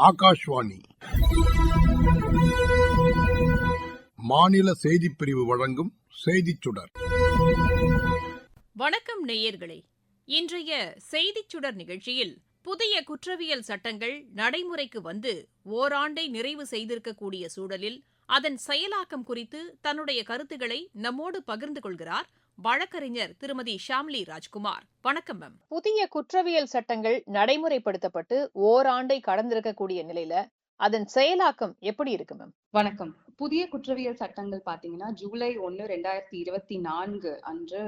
ஆகாஷ்வாணி. மாநில செய்தி பிரிவு வழங்கும் செய்திச் சுடர். வணக்கம் நேயர்களே. இன்றைய செய்திச் சுடர் நிகழ்ச்சியில் புதிய குற்றவியல் சட்டங்கள் நடைமுறைக்கு வந்து ஓராண்டை நிறைவு செய்திருக்கக்கூடிய சூழலில் அதன் செயலாக்கம் குறித்து தன்னுடைய கருத்துக்களை நம்மோடு பகிர்ந்து கொள்கிறார் வழக்கறிஞர் திருமதி ஷாம்லி ராஜ்குமார். வணக்கம் மேம் புதிய குற்றவியல் சட்டங்கள் நடைமுறைப்படுத்தப்பட்டு ஓராண்டை கடந்திருக்கக்கூடிய நிலையில அதன் செயலாக்கம் எப்படி இருக்கு மேம் வணக்கம். புதிய குற்றவியல் சட்டங்கள் பாத்தீங்கன்னா ஜூலை ஒன்னு ரெண்டாயிரத்தி இருபத்தி நான்கு அன்று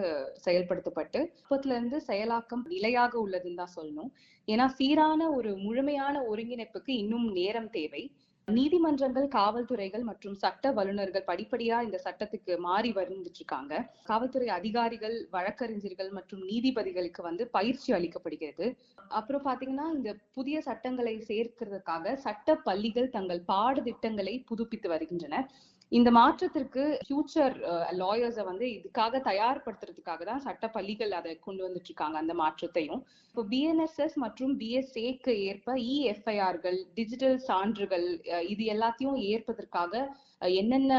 செயல்படுத்தப்பட்டு இப்பத்துல இருந்து செயலாக்கம் நிலையாக உள்ளதுன்னு தான் சொல்லணும். ஏன்னா சீரான ஒரு முழுமையான ஒருங்கிணைப்புக்கு இன்னும் நேரம் தேவை. நீதிமன்றங்கள் காவல்துறைகள் மற்றும் சட்ட வல்லுநர்கள் படிப்படியா இந்த சட்டத்துக்கு மாறி வந்துட்டு இருக்காங்க காவல்துறை அதிகாரிகள் வழக்கறிஞர்கள் மற்றும் நீதிபதிகளுக்கு வந்து பயிற்சி அளிக்கப்படுகிறது. அப்புறம் பாத்தீங்கன்னா இந்த புதிய சட்டங்களை சேர்க்கிறதுக்காக சட்ட பள்ளிகள் தங்கள் பாடத்திட்டங்களை புதுப்பித்து வருகின்றன. இந்த மாற்றத்திற்கு ஃபியூச்சர் லாயர்ஸை வந்து இதுக்காக தயார்படுத்துறதுக்காக தான் சட்ட பள்ளிகள் அதை கொண்டு வந்துட்டு இருக்காங்க அந்த மாற்றத்தையும். இப்போ பிஎன்எஸ்எஸ் மற்றும் பிஎஸ்ஏக்கு ஏற்ப இஎஃப்ஐஆர்கள் டிஜிட்டல் சான்றுகள் இது எல்லாத்தையும் ஏற்பதற்காக என்னென்ன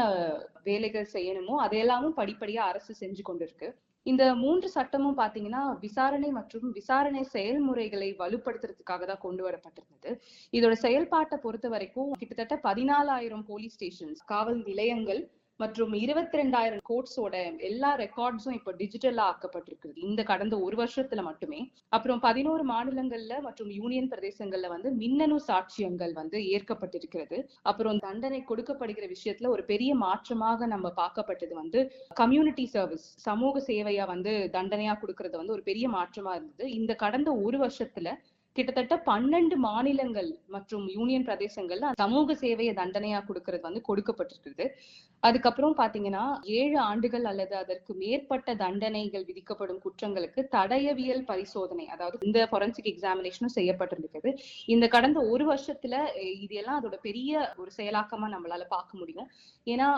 வேலைகள் செய்யணுமோ அதையெல்லாமும் படிப்படியா அரசு செஞ்சு கொண்டிருக்கு. இந்த மூன்று சட்டமும் பாத்தீங்கன்னா விசாரணை மற்றும் விசாரணை செயல்முறைகளை வலுப்படுத்துறதுக்காக தான் கொண்டு வரப்பட்டிருந்தது. இதோட செயல்பாட்டை பொறுத்த வரைக்கும் கிட்டத்தட்ட பதினாலாயிரம் போலீஸ் ஸ்டேஷன்ஸ் காவல் நிலையங்கள் மற்றும் இருபத்தி ரெண்டாயிரம் கோர்ட்ஸோட எல்லா ரெக்கார்ட்ஸும் இப்போ டிஜிட்டலா ஆக்கப்பட்டிருக்குது. இந்த கடந்த ஒரு வருஷத்துல மட்டுமே. அப்புறம் பதினோரு மாநிலங்கள்ல மற்றும் யூனியன் பிரதேசங்கள்ல வந்து மின்னணு சாட்சியங்கள் வந்து ஏற்கப்பட்டிருக்கிறது. அப்புறம் தண்டனை கொடுக்கப்படுகிற விஷயத்துல ஒரு பெரிய மாற்றமாக நம்ம பார்க்கப்பட்டது வந்து கம்யூனிட்டி சர்வீஸ் சமூக சேவையா வந்து தண்டனையா கொடுக்கறது வந்து ஒரு பெரிய மாற்றமா இருந்தது. இந்த கடந்த ஒரு வருஷத்துல கிட்டத்தட்ட பன்னெண்டு மாநிலங்கள் மற்றும் யூனியன் பிரதேசங்கள்ல சமூக சேவையை தண்டனையா கொடுக்கறது வந்து கொடுக்கப்பட்டிருக்குது. அதுக்கப்புறம் பாத்தீங்கன்னா ஏழு ஆண்டுகள் அல்லது அதற்கு மேற்பட்ட தண்டனைகள் விதிக்கப்படும் குற்றங்களுக்கு தடயவியல் பரிசோதனை அதாவது இந்த ஃபொரன்சிக் எக்ஸாமினேஷனும் செய்யப்பட்டிருக்கிறது இந்த கடந்த ஒரு வருஷத்துல இதெல்லாம் இது எல்லாம் அதோட பெரிய ஒரு செயலாக்கமா நம்மளால பார்க்க முடியும். ஏன்னா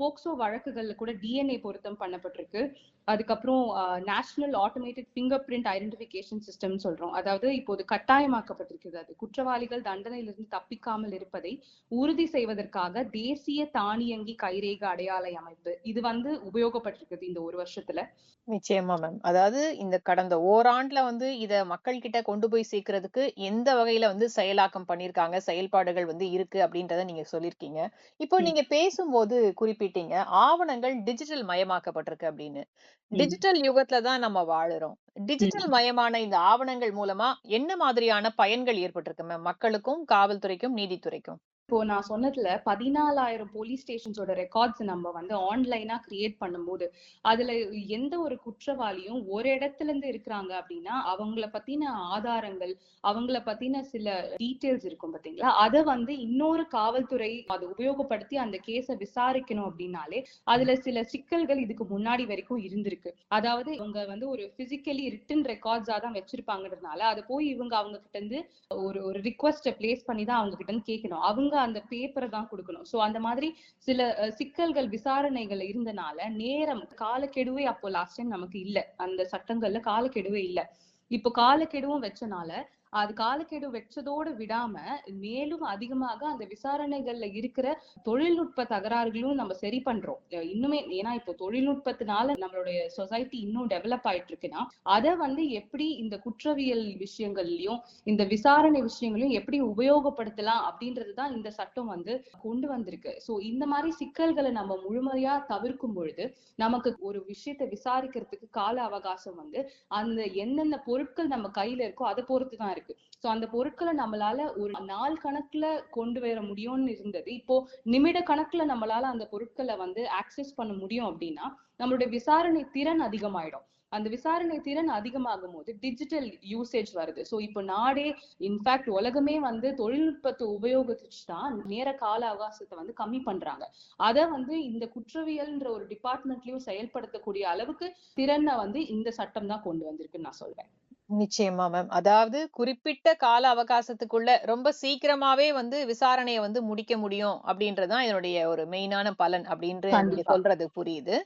போக்சோ வழக்குகள்ல கூட டிஎன்ஏ பொருத்தம் பண்ணப்பட்டிருக்கு. அதுக்கப்புறம் national automated finger print identification system சொல்றோம். அதாவது இப்போது கட்டாயமாக்கப்பட்டிருக்கிறது. குற்றவாளிகள் தண்டனையிலிருந்து தப்பிக்காமல் இருப்பதை உறுதி செய்வதற்காக தேசிய தானியங்கி கைரேக அடையாள அமைப்பு. இது வந்து உபயோகப்பட்டிருக்குது இந்த ஒரு வருஷத்துல. நிச்சயமா மேம் அதாவது இந்த கடந்த ஓராண்டுல வந்து இத மக்கள் கிட்ட கொண்டு போய் சேர்க்கறதுக்கு எந்த வகையில வந்து செயலாக்கம் பண்ணிருக்காங்க செயல்பாடுகள் வந்து இருக்கு அப்படின்றத நீங்க சொல்லிருக்கீங்க. இப்போ. நீங்க பேசும்போது குறிப்பிட்டீங்க ஆவணங்கள் டிஜிட்டல் மயமாக்கப்பட்டிருக்கு அப்படின்னு. டிஜிட்டல் யுகத்துல தான் நம்ம வாழுறோம். டிஜிட்டல் மயமான இந்த ஆவணங்கள் மூலமா என்ன மாதிரியான பயன்கள் ஏற்பட்டிருக்கு மேம் மக்களுக்கும் காவல்துறைக்கும் நீதித்துறைக்கும். இப்போ நான் சொன்னதுல பதினாலாயிரம் போலீஸ் ஸ்டேஷன்ஸோட ரெக்கார்ட்ஸ் நம்ம வந்து ஆன்லைனா கிரியேட் பண்ணும்போது அதுல எந்த ஒரு குற்றவாளியும் ஒரு இடத்துல இருந்து இருக்கிறாங்க அப்படின்னா அவங்கள பத்தின ஆதாரங்கள் அவங்கள பத்தின சில டீட்டெயில்ஸ் இருக்கும் பாத்தீங்களா? அதை வந்து இன்னொரு காவல்துறை அதை உபயோகப்படுத்தி அந்த கேஸை விசாரிக்கணும் அப்படின்னாலே அதுல சில சிக்கல்கள் இதுக்கு முன்னாடி வரைக்கும் இருந்திருக்கு. அதாவது இவங்க வந்து ஒரு பிசிக்கலி ரிட்டன் ரெக்கார்ட்ஸா தான் வச்சிருப்பாங்கன்றதுனால அதை போய் இவங்க அவங்க கிட்ட இருந்து ஒரு ஒரு ரிக்வஸ்ட பிளேஸ் பண்ணி தான் அவங்க கிட்ட இருந்து கேட்கணும் அவங்க அந்த பேப்பரை தான் கொடுக்கணும். சோ அந்த மாதிரி சில சிக்கல்கள் விசாரணைகள் இருந்தனால நேரம் காலக்கெடுவே அப்போ லாஸ்ட் டைம் நமக்கு இல்ல. அந்த சட்டங்கள்ல காலக்கெடுவே இல்ல. இப்போ காலக்கெடுவும் வச்சனால அது காலக்கெடு வச்சதோடு விடாம மேலும் அதிகமாக அந்த விசாரணைகள்ல இருக்கிற தொழில்நுட்ப தகராறுகளும் நம்ம சரி பண்றோம். இன்னுமே ஏன்னா இப்போ தொழில்நுட்பத்தினால நம்மளுடைய சொசைட்டி இன்னும் டெவலப் ஆயிட்டு இருக்குன்னா அதை வந்து எப்படி இந்த குற்றவியல் விஷயங்கள்லயும் இந்த விசாரணை விஷயங்களையும் எப்படி உபயோகப்படுத்தலாம் அப்படின்றதுதான் இந்த சட்டம் வந்து கொண்டு வந்திருக்கு. சோ இந்த மாதிரி சிக்கல்களை நம்ம முழுமையா தவிர்க்கும் பொழுது நமக்கு ஒரு விஷயத்தை விசாரிக்கிறதுக்கு கால அவகாசம் வந்து அந்த என்னென்ன பொருட்கள் நம்ம கையில இருக்கோ அதை பொறுத்து தான் இருக்கு. சோ அந்த பொருட்களை நம்மளால ஒரு நாள் கணக்குல கொண்டு வர முடியும்னு இருந்தது. இப்போ நிமிட கணக்குல நம்மளால அந்த பொருட்களை வந்து ஆக்சஸ் பண்ண முடியும் அப்படின்னா நம்மளுடைய விசாரணை திறன் அதிகமாயிடும். அந்த விசாரணை திறன் அதிகமாகும் போது டிஜிட்டல் யூசேஜ் வருது. சோ இப்போ நாடே இன்ஃபேக்ட் உலகமே வந்து தொழில்நுட்பத்தை உபயோகிச்சு தான் நேர கால அவகாசத்தை வந்து கம்மி பண்றாங்க. அதை வந்து இந்த குற்றவியல்ன்ற ஒரு டிபார்ட்மெண்ட்லயும் செயல்படுத்தக்கூடிய அளவுக்கு திறனை வந்து இந்த சட்டம் தான் கொண்டு வந்திருக்குன்னு நான் சொல்வேன் நிச்சயமா மேம். அதாவது குறிப்பிட்ட கால அவகாசத்துக்குள்ள ரொம்ப சீக்கிரமாவே வந்து விசாரணைய வந்து முடிக்க முடியும் அப்படின்றது தான் இதனுடைய ஒரு மெயினான பலன் நீங்க கண்டிப்பா. சொல்றது புரியுது.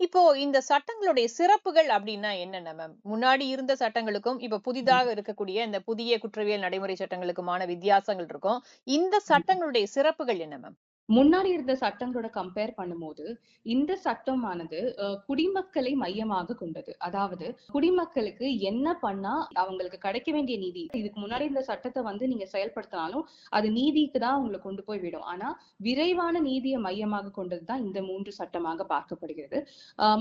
இப்போ இந்த சட்டங்களுடைய சிறப்புகள் அப்படின்னா என்னென்ன மேம்? முன்னாடி இருந்த சட்டங்களுக்கும், இப்ப ம். புதிதாக இருக்கக்கூடிய இந்த புதிய குற்றவியல் நடைமுறை சட்டங்களுக்குமான வித்தியாசங்கள் இருக்கும். இந்த ம். சட்டங்களுடைய சிறப்புகள் என்ன மேம்? முன்னாடி இருந்த சட்டங்களோட கம்பேர் பண்ணும்போது, இந்த சட்டமானது குடிமக்களை மையமாக கொண்டது. அதாவது குடிமக்களுக்கு என்ன பண்ணா அவங்களுக்கு கிடைக்க வேண்டிய நீதி இதுக்கு முன்னாடி இந்த சட்டத்தை வந்து நீங்க செயல்படுத்தினாலும், அது நீதிக்கு தான் அவங்களை கொண்டு போய் விடும். ஆனா, விரைவான நீதியை மையமாக கொண்டதுதான் இந்த மூன்று சட்டமாக பார்க்கப்படுகிறது.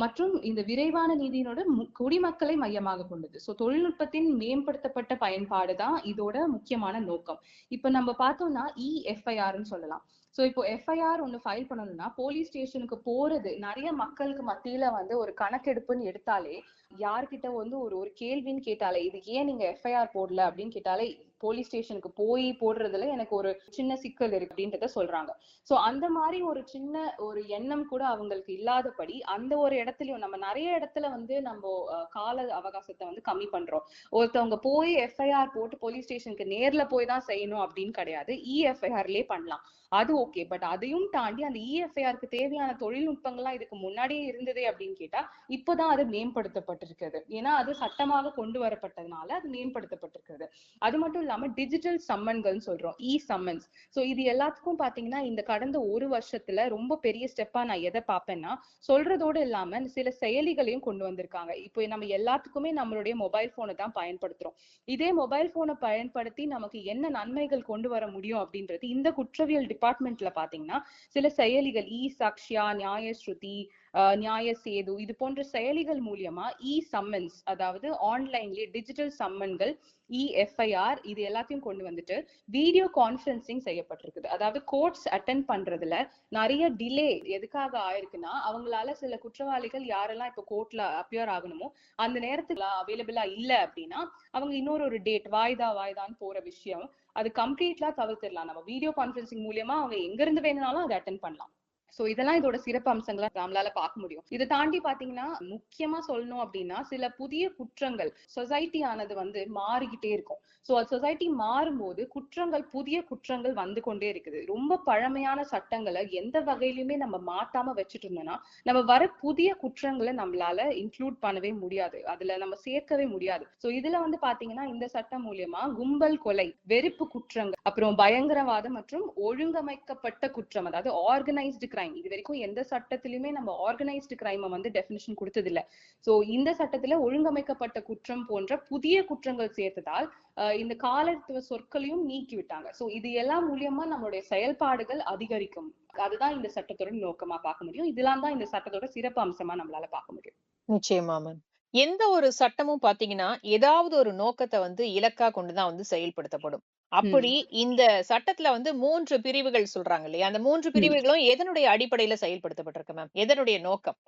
மற்றும் இந்த விரைவான நீதியினோட மு குடிமக்களை மையமாக கொண்டது. ஸோ தொழில்நுட்பத்தின் மேம்படுத்தப்பட்ட பயன்பாடு தான் இதோட முக்கியமான நோக்கம். இப்ப நம்ம பார்த்தோம்னா, இ-எஃப்ஐஆர்ன்னு சொல்லலாம். ஸோ இப்போ எஃப்ஐஆர் ஒண்ணு ஃபைல் பண்ணணும்னா, போலீஸ் ஸ்டேஷனுக்கு போறது நிறைய மக்களுக்கு மத்தியில வந்து ஒரு கணக்கெடுப்புன்னு எடுத்தாலே, யார்கிட்ட வந்து ஒரு ஒரு கேள்வின்னு கேட்டாலே, இது ஏன் நீங்க எஃப்ஐஆர் போடல?" அப்படின்னு கேட்டாலே, போலீஸ் ஸ்டேஷனுக்கு போய் போடுறதுல எனக்கு ஒரு சின்ன சிக்கல் இருக்கு அப்படின்றத சொல்றாங்க. சோ அந்த மாதிரி ஒரு சின்ன ஒரு எண்ணம் கூட அவங்களுக்கு இல்லாதபடி, அந்த ஒரு இடத்துலயும் நம்ம நிறைய இடத்துல வந்து நம்ம கால அவகாசத்தை வந்து கம்மி பண்றோம். ஒருத்தவங்க போய் எஃப்ஐஆர் போட்டு போலீஸ் ஸ்டேஷனுக்கு நேர்ல போய் தான் செய்யணும் அப்படின்னு கிடையாது. இஎஃப்ஐஆர்லயே பண்ணலாம். அது ஓகே. பட் அதையும் தாண்டி அந்த இஎஃப்ஐஆருக்கு தேவையான தொழில்நுட்பங்கள்லாம் இதுக்கு முன்னாடியே இருந்ததே அப்படின்னு கேட்டா, இப்போதான் அது மேம்படுத்தப்பட்டிருக்கிறது. ஏன்னா, அது சட்டமாக கொண்டு வரப்பட்டதுனால அது மேம்படுத்தப்பட்டிருக்கிறது. அது மட்டும் இல்லாம டிஜிட்டல் சம்மன்கள் சொல்றோம். இ-சம்மன்ஸ். ஸோ இது எல்லாத்துக்கும் பார்த்தீங்கன்னா, இந்த கடந்த ஒரு வருஷத்துல ரொம்ப பெரிய ஸ்டெப்பா நான் எதை பார்ப்பேன்னா, சொல்றதோட இல்லாம சில செயலிகளையும் கொண்டு வந்திருக்காங்க. இப்போ நம்ம எல்லாத்துக்குமே நம்மளுடைய மொபைல் போனை தான் பயன்படுத்துறோம். இதே மொபைல் போனை பயன்படுத்தி நமக்கு என்ன நன்மைகள் கொண்டு வர முடியும் அப்படின்றது இந்த குற்றவியல் டிபார்ட்மெண்ட்ல பார்த்தீங்கன்னா, சில செயலிகள் இ சாக்ஷியா நியாயஸ்ருதி, நியாய சேது இது போன்ற செயலிகள் மூலியமா இ-சம்மன்ஸ் அதாவது ஆன்லைன்லயே டிஜிட்டல் சம்மன்கள், இ-எஃப்ஐஆர் இது எல்லாத்தையும் கொண்டு வந்துட்டு, வீடியோ கான்ஃபரன்சிங் செய்யப்பட்டிருக்குது. அதாவது கோர்ட்ஸ் அட்டன் பண்றதுல நிறைய டிலே எதுக்காக ஆயிருக்குன்னா, அவங்களால சில குற்றவாளிகள் யாரெல்லாம் இப்போ கோர்ட்ல அப்பியர் ஆகணுமோ, அந்த நேரத்துல அவைலபிளா இல்ல அப்படின்னா, அவங்க இன்னொரு ஒரு டேட் வாய்தா வாய்தான்னு போற விஷயம், அது கம்ப்ளீட்லா தவிர்த்திடலாம். நம்ம வீடியோ கான்ஃபரன்சிங் மூலியமா அவங்க எங்க இருந்து வேணும்னாலும் அதை அட்டன் பண்ணலாம். சோ இதெல்லாம் இதோட சிறப்பு அம்சங்களா நம்மளால பார்க்க முடியும். இதை தாண்டி பாத்தீங்கன்னா முக்கியமா சொல்லணும் அப்படின்னா, சில புதிய குற்றங்கள் சொசைட்டி ஆனது வந்து மாறிக்கிட்டே இருக்கும். சோ சொசைட்டி மாறும்போது குற்றங்கள் புதிய குற்றங்கள் வந்து கொண்டே இருக்குது. ரொம்ப பழமையான சட்டங்களை எந்த வகையிலுமே நம்ம மாத்தாம வச்சுட்டு இருந்தோம்னா, நம்ம வர புதிய குற்றங்களை நம்மளால இன்க்ளூட் பண்ணவே முடியாது. அதுல நம்ம சேர்க்கவே முடியாது. சோ இதுல வந்து பாத்தீங்கன்னா இந்த சட்டம் மூலியமா கும்பல் கொலை, வெறுப்பு குற்றங்கள், அப்புறம் பயங்கரவாதம் மற்றும் ஒழுங்கமைக்கப்பட்ட குற்றம் அதாவது ஆர்கனைஸ்டு கிரைம் கிரைம் இது வரைக்கும் எந்த சட்டத்திலுமே நம்ம ஆர்கனைஸ்டு கிரைமை வந்து டெஃபினிஷன் குடுத்ததில்ல. ஸோ இந்த சட்டத்துல ஒழுங்கமைக்கப்பட்ட குற்றம் போன்ற புதிய குற்றங்கள் சேர்த்ததால், இந்த காலத்துவ சொற்களையும் நீக்கி விட்டாங்க. ஸோ இது எல்லாம் மூலியமா நம்மளுடைய செயல்பாடுகள் அதிகரிக்கும். அதுதான் இந்த சட்டத்தோட நோக்கமா பார்க்க முடியும். இதெல்லாம் தான் இந்த சட்டத்தோட சிறப்பு அம்சமா நம்மளால பார்க்க முடியும். நிச்சயமா மேம். எந்த ஒரு சட்டமும் பாத்தீங்கன்னா ஏதாவது ஒரு நோக்கத்தை வந்து இலக்கா கொண்டுதான் வந்து செயல்படுத்தப்படும். அப்படி. இந்த சட்டத்துல வந்து 3 பிரிவுகள் சொல்றாங்க இல்லையா? அந்த 3 ம். பிரிவுகளும் எதனுடைய அடிப்படையில செயல்படுத்தப்பட்டிருக்கு மேம்? எதனுடைய நோக்கம்?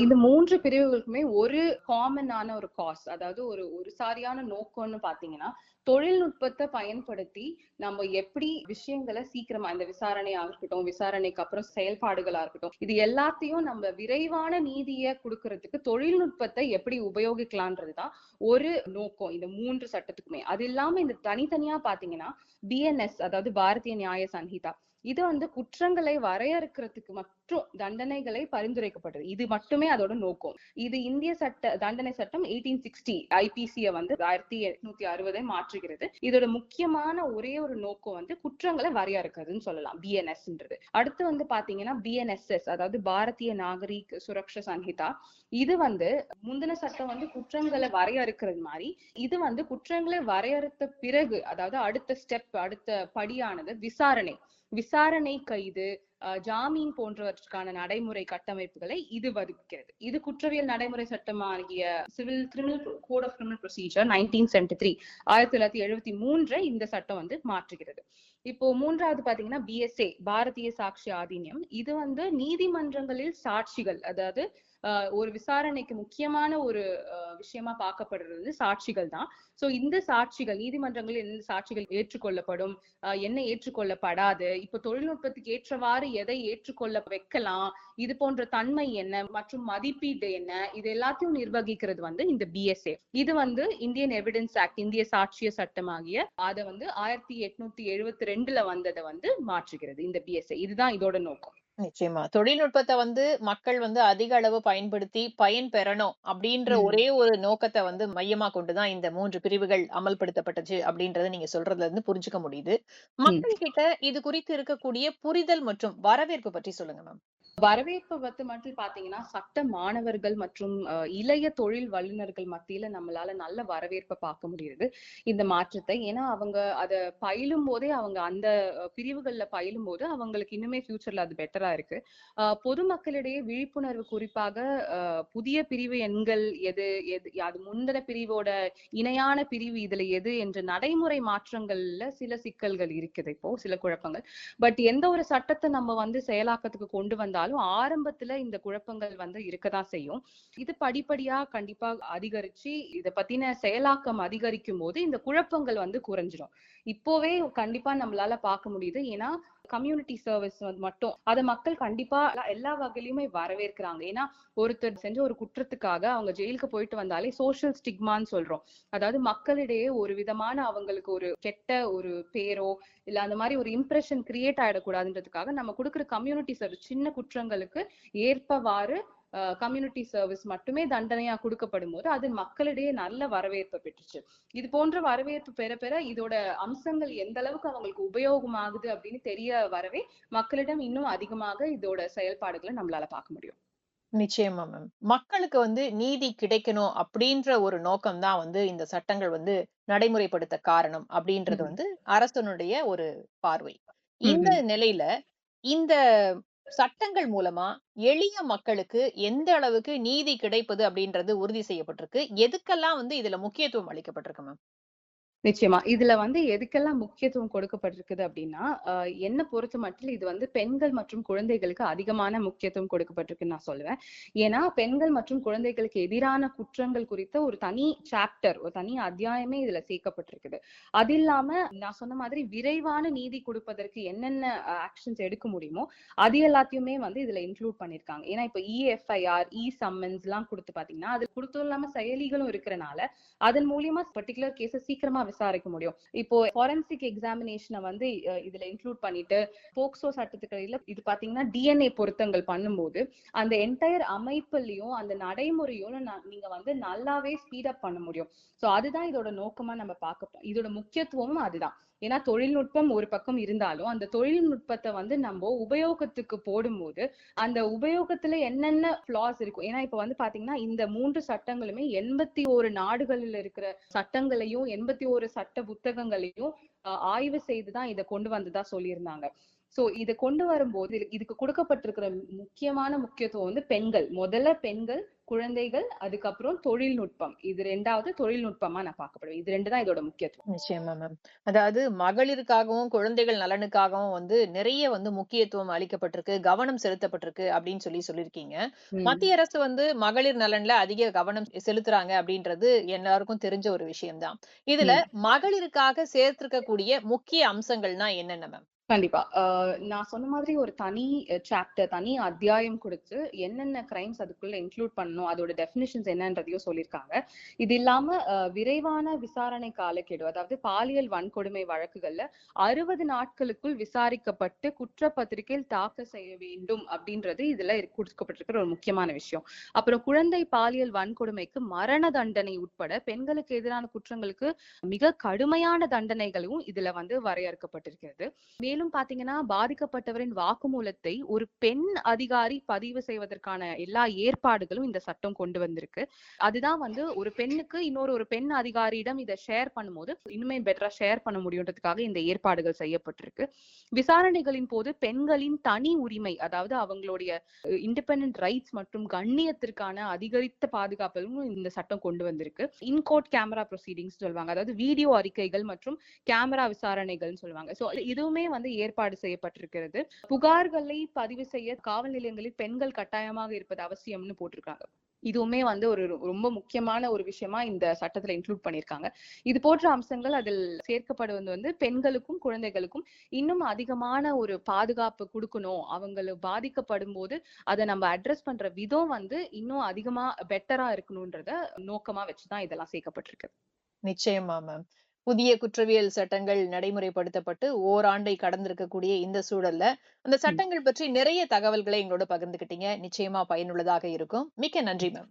இந்த 3 பிரிவுகளுக்குமே ஒரு காமனான ஒரு காஸ் அதாவது ஒரு ஒரு சாரியான நோக்கம்னு பார்த்தீங்கன்னா, தொழில்நுட்பத்தை பயன்படுத்தி நம்ம எப்படி விஷயங்களை சீக்கிரமா இந்த விசாரணையா இருக்கட்டும், விசாரணைக்கு அப்புறம் செயல்பாடுகளா இருக்கட்டும், இது எல்லாத்தையும் நம்ம விரைவான நீதியை கொடுக்கறதுக்கு தொழில்நுட்பத்தை எப்படி உபயோகிக்கலான்றதுதான் ஒரு நோக்கம் இந்த மூன்று சட்டத்துக்குமே. அது இல்லாம இந்த தனித்தனியா பாத்தீங்கன்னா பிஎன்எஸ் அதாவது பாரதிய நியாய சன்ஹிதா. இது வந்து குற்றங்களை வரையறுக்கிறதுக்கு மற்றும் தண்டனைகளை பரிந்துரைக்கப்பட்டது. இது மட்டுமே அதோட நோக்கம். இது இந்திய சட்ட தண்டனை சட்டம் 1860 ஐபிசிய வந்து 1860 மாற்றுகிறது. இதோட முக்கியமான ஒரே ஒரு நோக்கம் வந்து குற்றங்களை வரையறுக்கிறதுன்னு சொல்லலாம். பிஎன்எஸ்ன்றது. அடுத்து வந்து பாத்தீங்கன்னா பிஎன்எஸ்எஸ் அதாவது பாரதிய நாகரிக் சுரக்ஷா சன்ஹிதா. இது வந்து முந்தின சட்டம் வந்து குற்றங்களை வரையறுக்கிறது மாதிரி இது வந்து குற்றங்களை வரையறுத்த பிறகு அதாவது அடுத்த ஸ்டெப் அடுத்த படியானது விசாரணை. விசாரணை கைது, ஜாமீன் போன்றவற்றுக்கான நடைமுறை கட்டமைப்புகளை இது வகுக்கிறது. இது குற்றவியல் நடைமுறை சட்டமாகிய civil criminal code of criminal procedure 1973 1973 இந்த சட்டம் வந்து மாற்றுகிறது. இப்போ மூன்றாவது பாத்தீங்கன்னா பிஎஸ்ஏ பாரதிய சாட்சி ஆதீனியம். இது வந்து நீதிமன்றங்களில் சாட்சிகள் அதாவது ஒரு விசாரணைக்கு முக்கியமான ஒரு விஷயமா பார்க்கப்படுறது சாட்சிகள் தான். சோ இந்த சாட்சிகள் நீதிமன்றங்களில் என்ன சாட்சிகள் ஏற்றுக்கொள்ளப்படும் என்ன ஏற்றுக்கொள்ளப்படாது இப்போ தொழில்நுட்பத்துக்கு ஏற்றவாறு எதை ஏற்றுக்கொள்ள வைக்கலாம் இது போன்ற தன்மை என்ன மற்றும் மதிப்பீடு என்ன இது எல்லாத்தையும் நிர்வகிக்கிறது வந்து இந்த பிஎஸ்ஏ இது வந்து இந்தியன் எவிடன்ஸ் ஆக்ட் இந்திய சாட்சிய சட்டமாகிய அதை வந்து ஆயிரத்தி எட்நூத்தி எழுபத்தி ரெண்டுல வந்ததை வந்து மாற்றுகிறது இந்த பிஎஸ்ஏ இதுதான் இதோட நோக்கம். நிச்சயமா. தொழில்நுட்பத்தை வந்து மக்கள் வந்து அதிக அளவு பயன்படுத்தி பயன் பெறணும் அப்படின்ற ம். ஒரே ஒரு நோக்கத்தை வந்து மையமா கொண்டுதான் இந்த மூன்று பிரிவுகள் அமல்படுத்தப்பட்டுச்சு அப்படின்றத நீங்க சொல்றதுல இருந்து புரிஞ்சுக்க முடியுது. மக்கள் கிட்ட இது குறித்து இருக்கக்கூடிய புரிதல் மற்றும் வரவேற்பு பற்றி சொல்லுங்க மேம். வரவேற்பு பத்து மட்டும் பாத்தீங்கன்னா சட்ட மாணவர்கள் மற்றும் இளைய தொழில் வல்லுநர்கள் மத்தியில நம்மளால நல்ல வரவேற்பை பார்க்க முடியுது. இந்த மாற்றத்தை. ஏன்னா அவங்க அத பயிலும் போதே அவங்க அந்த பிரிவுகள்ல பயிலும் போது அவங்களுக்கு இன்னுமே ஃபியூச்சர்ல அது பெட்டரா இருக்கு. பொதுமக்களிடையே விழிப்புணர்வு குறிப்பாக புதிய பிரிவு எண்கள் எது எது அது முந்தின பிரிவோட இணையான பிரிவு இதுல எது என்ற நடைமுறை மாற்றங்கள்ல சில சிக்கல்கள் இருக்குது இப்போ சில குழப்பங்கள். பட் எந்த ஒரு சட்டத்தை நம்ம வந்து செயலாக்கத்துக்கு கொண்டு வந்தாலும் ஆரம்பத்துல இந்த குழப்பங்கள் வந்து இருக்கதான் செய்யும். இது படிப்படியா கண்டிப்பா அதிகரிச்சு இத பத்தின செயலாக்கம் அதிகரிக்கும் போது இந்த குழப்பங்கள் வந்து குறைஞ்சிரும். இப்போவே கண்டிப்பா நம்மளால பார்க்க முடியுது. ஏன்னா கம்யூனிட்டி சர்வீஸ் மட்டும் அதை மக்கள் கண்டிப்பா எல்லா- எல்லா வகையிலுமே வரவேற்கிறாங்க. ஏன்னா ஒருத்தர் செஞ்ச ஒரு குற்றத்துக்காக அவங்க ஜெயிலுக்கு போயிட்டு வந்தாலே சோஷியல் ஸ்டிக்மான்னு சொல்றோம். அதாவது மக்களிடையே ஒரு விதமான அவங்களுக்கு ஒரு கெட்ட ஒரு பேரோ இல்ல அந்த மாதிரி ஒரு இம்ப்ரெஷன் கிரியேட் ஆயிடக்கூடாதுன்றதுக்காக நம்ம கொடுக்குற கம்யூனிட்டி சர்வீஸ் சின்ன குற்றங்களுக்கு ஏற்பவாறு கம்யூனிட்டி சர்வீஸ் மட்டுமே தண்டனையா கொடுக்கப்படும் போது அது மக்களிடையே நல்ல வரவேற்பை பெற்றுச்சு. இது போன்ற வரவேற்பு பெற பெற இதோட அம்சங்கள் எந்த அளவுக்கு அவங்களுக்கு உபயோகமாகுது அப்படின்னு தெரிய வரவே மக்களிடம் இன்னும் அதிகமாக இதோட செயல்பாடுகளை நம்மளால பார்க்க முடியும். நிச்சயமா மேம் மக்களுக்கு வந்து நீதி கிடைக்கணும் அப்படின்ற ஒரு நோக்கம் தான் வந்து இந்த சட்டங்கள் வந்து நடைமுறைப்படுத்த காரணம் அப்படின்றது. வந்து அரசனுடைய ஒரு பார்வை. இந்த நிலையில இந்த சட்டங்கள் மூலமா எளிய மக்களுக்கு எந்த அளவுக்கு நீதி கிடைப்பது அப்படின்றது உறுதி செய்யப்பட்டிருக்கு. எதுக்கெல்லாம் வந்து இதுல முக்கியத்துவம் அளிக்கப்பட்டிருக்கு மேம் நிச்சயமா. இதுல வந்து எதுக்கெல்லாம் முக்கியத்துவம் கொடுக்கப்பட்டிருக்குது அப்படின்னா என்ன பொறுத்த மட்டும் இது வந்து பெண்கள் மற்றும் குழந்தைகளுக்கு அதிகமான முக்கியத்துவம் கொடுக்கப்பட்டிருக்குன்னு நான் சொல்லுவேன். ஏன்னா பெண்கள் மற்றும் குழந்தைகளுக்கு எதிரான குற்றங்கள் குறித்த ஒரு தனி சாப்டர் ஒரு தனி அத்தியாயமே இதுல சேர்க்கப்பட்டிருக்குது. அது இல்லாம நான் சொன்ன மாதிரி விரைவான நீதி கொடுப்பதற்கு என்னென்ன ஆக்ஷன்ஸ் எடுக்க முடியுமோ அது எல்லாத்தையுமே வந்து இதுல இன்க்ளூட் பண்ணிருக்காங்க ஏன்னா இப்ப இஎஃப்ஐஆர் இ சம்மன்ஸ் எல்லாம் கொடுத்து பாத்தீங்கன்னா அது கொடுத்ததும் இல்லாம செயலிகளும் இருக்கிறனால அதன் மூலியமா பர்டிகுலர் கேஸ சீக்கிரமா விசாரிக்க முடியும். இப்போ ஃபாரன்சிக் எக்ஸாமினேஷனை வந்து இதுல இன்க்ளூட் பண்ணிட்டு போக்சோ சட்டத்துக்கு இது பாத்தீங்கன்னா டிஎன்ஏ பொருத்தங்கள் பண்ணும்போது அந்த என்டையர் அமைப்புலயும் அந்த நடைமுறையும் நீங்க வந்து நல்லாவே ஸ்பீட் அப் பண்ண முடியும். சோ அதுதான் இதோட நோக்கமா நம்ம பார்க்க இதோட முக்கியத்துவமும் அதுதான். ஏன்னா தொழில்நுட்பம் ஒரு பக்கம் இருந்தாலும் அந்த தொழில்நுட்பத்தை வந்து நம்ம உபயோகத்துக்கு போடும்போது அந்த உபயோகத்துல என்னென்ன ஃபிளாஸ் இருக்கும்? ஏன்னா இப்ப வந்து பாத்தீங்கன்னா இந்த மூன்று சட்டங்களுமே எண்பத்தி ஒரு நாடுகளில் இருக்கிற சட்டங்களையும் எண்பத்தி ஒரு சட்ட புத்தகங்களையும் ஆய்வு செய்துதான் இதை கொண்டு வந்ததா சொல்லியிருந்தாங்க. சோ இதை கொண்டு வரும்போது இதுக்கு கொடுக்கப்பட்டிருக்கிற முக்கியமான முக்கியத்துவம் வந்து பெண்கள். முதல்ல பெண்கள் குழந்தைகள் அதுக்கப்புறம் தொழில்நுட்பம். இது ரெண்டாவது தொழில்நுட்பமா நான் பார்க்கப்படுவேன். இது ரெண்டு தான் இதோட முக்கியத்துவம். நிச்சயமா மேம் அதாவது மகளிருக்காகவும் குழந்தைகள் நலனுக்காகவும் வந்து நிறைய வந்து முக்கியத்துவம் அளிக்கப்பட்டிருக்கு கவனம் செலுத்தப்பட்டிருக்கு அப்படின்னு சொல்லி சொல்லியிருக்கீங்க. மத்திய அரசு வந்து மகளிர் நலன்ல அதிக கவனம் செலுத்துறாங்க அப்படின்றது எல்லாருக்கும் தெரிஞ்ச ஒரு விஷயம்தான். இதுல மகளிருக்காக சேர்த்திருக்கக்கூடிய முக்கிய அம்சங்கள்னா என்னென்ன மேம் கண்டிப்பா. ஆஹ் நான் சொன்ன மாதிரி ஒரு தனி சாப்டர் தனி அத்தியாயம் கொடுத்து என்னென்ன கிரைம்ஸ் அதுக்குள்ள இன்க்ளூட் பண்ணணும் அதோட டெஃபினிஷன்ஸ் என்னன்றதையும் சொல்லியிருக்காங்க. இது இல்லாம விரைவான விசாரணை காலக்கெடு அதாவது பாலியல் வன்கொடுமை வழக்குகள்ல அறுபது நாட்களுக்குள் விசாரிக்கப்பட்டு குற்றப்பத்திரிகையில் தாக்கல் செய்ய வேண்டும் அப்படின்றது இதுல கொடுக்கப்பட்டிருக்கிற ஒரு முக்கியமான விஷயம். அப்புறம் குழந்தை பாலியல் வன்கொடுமைக்கு மரண தண்டனை உட்பட பெண்களுக்கு எதிரான குற்றங்களுக்கு மிக கடுமையான தண்டனைகளும் இதுல வந்து வரையறுக்கப்பட்டிருக்கிறது. மேலும் பாத்தீங்கன்னா பாதிக்கப்பட்டவரின் வாக்குமூலத்தை ஒரு பெண் அதிகாரி பதிவு செய்வதற்கான எல்லா ஏற்பாடுகளும் இந்த சட்டம் கொண்டு வந்திருக்கு. அதுதான் வந்து ஒரு பெண்ணுக்கு இன்னொரு ஒரு பெண் அதிகாரியிடம் இதை ஷேர் பண்ணும்போது இன்னுமே பெட்டரா ஷேர் பண்ண முடியுன்றதுக்காக இந்த ஏற்பாடுகள் செய்யப்பட்டிருக்கு. விசாரணைகளின் போது பெண்களின் தனி உரிமை அதாவது அவங்களுடைய இண்டிபெண்ட் ரைட்ஸ் மற்றும் கண்ணியத்திற்கான அதிகரித்த பாதுகாப்பிலும் இந்த சட்டம் கொண்டு வந்திருக்கு. இன்கோர்ட் கேமரா ப்ரொசீடிங்ஸ் சொல்லுவாங்க. அதாவது வீடியோ அறிக்கைகள் மற்றும் கேமரா விசாரணைகள்னு சொல்லுவாங்க. சோ இதுவுமே வந்து வந்து ஏற்பாடு செய்யப்பட்டிருக்கிறது. புகார்களை பதிவு செய்ய காவல் நிலையங்களில் பெண்கள் கட்டாயமாக இருப்பது அவசியம்னு போட்டிருக்காங்க. இதுவுமே வந்து ஒரு ரொம்ப முக்கியமான ஒரு விஷயமா இந்த சட்டத்துல இன்க்ளூட் பண்ணியிருக்காங்க. இது போன்ற அம்சங்கள் அதில் சேர்க்கப்படுவது வந்து பெண்களுக்கும் குழந்தைகளுக்கும் இன்னும் அதிகமான ஒரு பாதுகாப்பு கொடுக்கணும். அவங்கள பாதிக்கப்படும் போது அதை நம்ம அட்ரஸ் பண்ற விதம் வந்து இன்னும் அதிகமா பெட்டரா இருக்கணும்ன்றத நோக்கமா வச்சுதான் இதெல்லாம் சேர்க்கப்பட்டிருக்கு. நிச்சயமா மேம் புதிய குற்றவியல் சட்டங்கள் நடைமுறைப்படுத்தப்பட்டு ஓராண்டை கடந்திருக்கக்கூடிய இந்த சூழல்ல அந்த சட்டங்கள் பற்றி நிறைய தகவல்களை எங்களோட பகிர்ந்துக்கிட்டீங்க. நிச்சயமா பயனுள்ளதாக இருக்கும். மிக்க நன்றி மேம்.